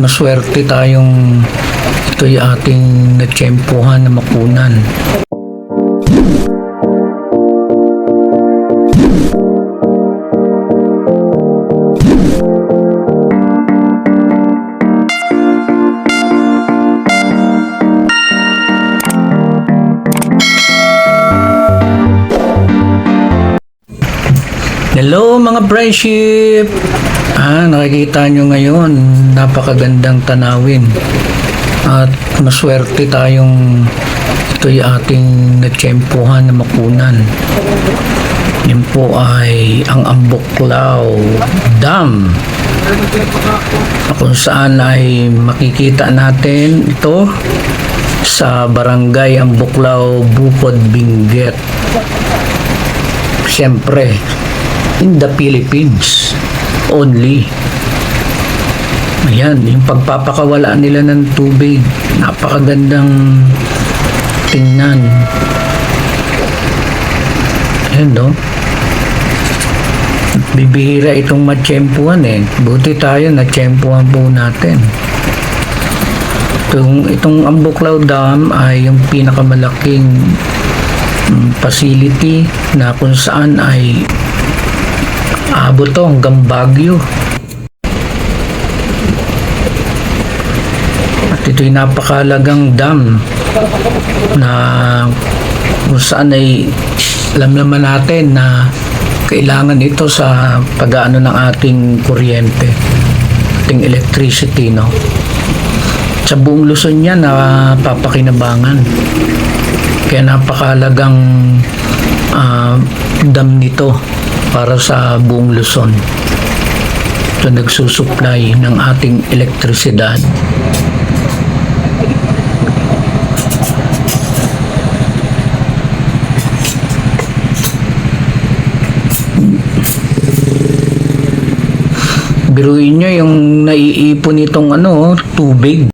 maswerte tayong ito'y ating natsyempohan na makunan. Hello mga friendship! Ah, nakikita nyo ngayon, napakagandang tanawin. At maswerte tayong ito'y ating natsyempohan na makunan. Yan po ay ang Ambuklaw Dam. Kung saan ay makikita natin ito sa barangay Ambuklaw, Bukod, Benguet. Siyempre, in the Philippines only. Ayan, yung pagpapakawala nila ng tubig, napakagandang tingnan. Ayan, no? Bibihira itong matsyempuan eh. Buti tayo, natsyempuan po natin. Itong, itong Ambuklaw Dam ay yung pinakamalaking mm, facility na kung saan ay Abot to hanggang Baguio. At ito'y napakalagang dam na kung saan ay alam naman natin na kailangan ito sa pag-ano ng ating kuryente, ating electricity, no? Sa buong Luzon yan na papakinabangan. Kaya napakalagang ah, dam nito para sa buong Luzon. Ito nagsusupply ng ating elektrisidad. Biruin nyo yung naiipon nitong ano, tubig.